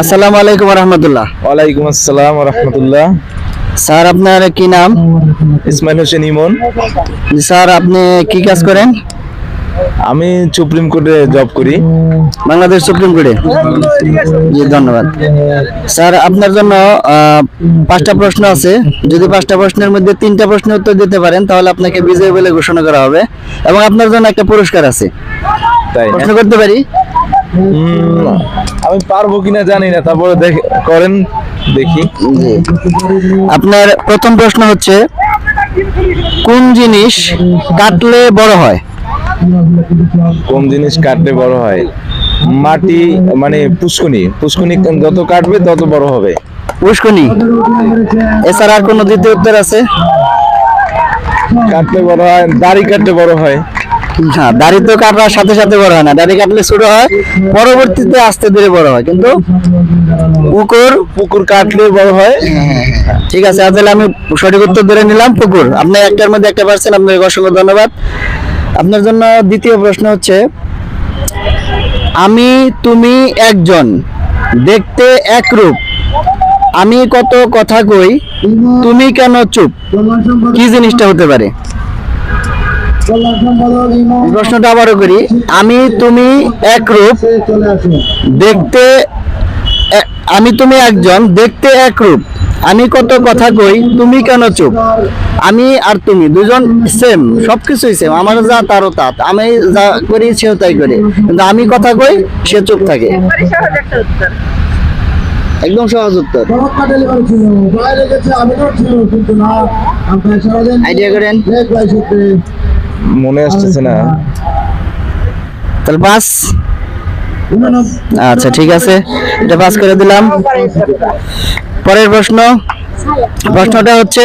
আসসালামু আলাইকুম রহমতুল্লাহ। ওয়ালাইকুম আসসালাম রহমতুল্লাহ। স্যার আপনার কি নাম? ইসমাইল হোসেন ইমন। স্যার আপনি কি কাজ করেন? আমি সুপ্রিম কোর্টে জব করি। বাংলাদেশ সুপ্রিম কোর্টে? জি ধন্যবাদ। স্যার আপনার জন্য পাঁচটা প্রশ্ন আছে। যদি পাঁচটা প্রশ্নের মধ্যে তিনটা প্রশ্নের উত্তর দিতে পারেন তাহলে আপনাকে বিজয়ী বলে ঘোষণা করা হবে। এবং আপনার জন্য একটা পুরস্কার আছে। তাই প্রশ্ন করতে পারি? আমি পারব কিনা জানি না তারপরে করেন দেখি। আপনার প্রথম প্রশ্ন হচ্ছে কোন জিনিস কাটলে বড় হয়? কোন জিনিস কাটলে বড় হয়? মাটি মানে পুষ্কুনি। পুষ্কুনি যত কাটবে তত বড় হবে। পুষ্কনি। এছাড়া আর কোনো দ্বিতীয় উত্তর আছে? কাটলে বড় হয় দাড়ি কাটলে বড় হয়। না দাড়ি তো কাটার সাথে সাথে বড় হয় না। দাড়ি কাটলে ছোট হয় পরবর্তীতে আস্তে ধীরে বড় হয়। কিন্তু পুকুর পুকুর কাটলে বড় হয়। ঠিক আছে তাহলে আমি সঠিক উত্তর ধরে নিলাম পুকুর। আপনি একটার মধ্যে একটা পারছেন আপনাকে অসংখ্য ধন্যবাদ। আপনার জন্য দ্বিতীয় প্রশ্ন হচ্ছে আমি তুমি একজন দেখতে একরূপ। আমি কত কথা কই তুমি কেন চুপ? কি জিনিসটা হতে পারে? প্রশ্নটা আবারও করি। আমি, তুমি একরূপ, দেখতে আমি, তুমি একজন, দেখতে একরূপ। আমি কত কথা কই, তুমি কেন চুপ? আমি আর তুমি দুজন সেম সবকিছুই সেম আমার যা, তারও তা। আমি যা করি, সেও তাই করে। কিন্তু আমি কথা কই, সে চুপ থাকে। একদম সহজ উত্তর। আইডিয়া করেন। মনে আসতেছে না। তাহলে পাস আচ্ছা ঠিক আছে। এটা পাস করে দিলাম। পরের প্রশ্ন। প্রশ্নটা হচ্ছে,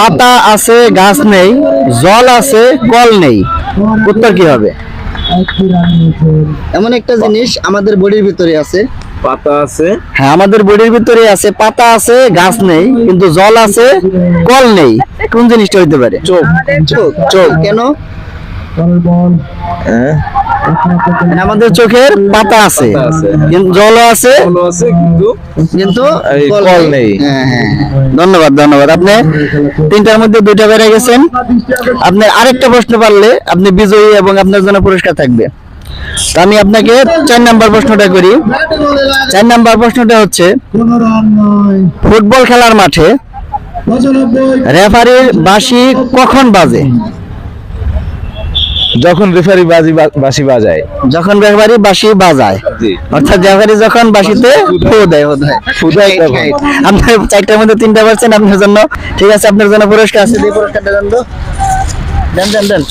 পাতা আছে, গাছ নেই, জল আছে, কল নেই। উত্তর কি হবে? এমন একটা জিনিস আমাদের বডির ভিতরে আছে। পাতা আছে। হ্যাঁ আমাদের বডির ভিতরে আছে পাতা আছে গাছ নেই কিন্তু জল আছে কল নেই। কোন জিনিসটা হইতে পারে? চোখ চোখ চোখ। কেন? হ্যাঁ মানে আমাদের চোখের পাতা আছে। কিন্তু জলও আছে কিন্তু কিন্তু কল নেই। হ্যাঁ, হ্যাঁ। ধন্যবাদ ধন্যবাদ। আপনি তিনটার মধ্যে দুইটা বেড়ে গেছেন। আপনি আরেকটা প্রশ্ন পারলে আপনি বিজয়ী এবং আপনার জন্য পুরস্কার থাকবে। আমি আপনাকে চার নাম্বার প্রশ্নটা করি। চার নাম্বার প্রশ্নটা হচ্ছে ফুটবল খেলার মাঠে রেফারির বাঁশি কখন বাজে? যখন রেফারি বাজি বা- বাঁশি বাজায়। যখন রেফারি বাঁশি বাজায়। অর্থাৎ রেফারি যখন বাঁশিতে ফু দেয় বোধ হয়। ফু দেয় আপনার চারটার মধ্যে তিনটা পারছেন আপনার জন্য ঠিক আছে আপনার জন্য পুরস্কার আছে দিয়ে পুরস্কারটা দেন তো দেন দেন দেন।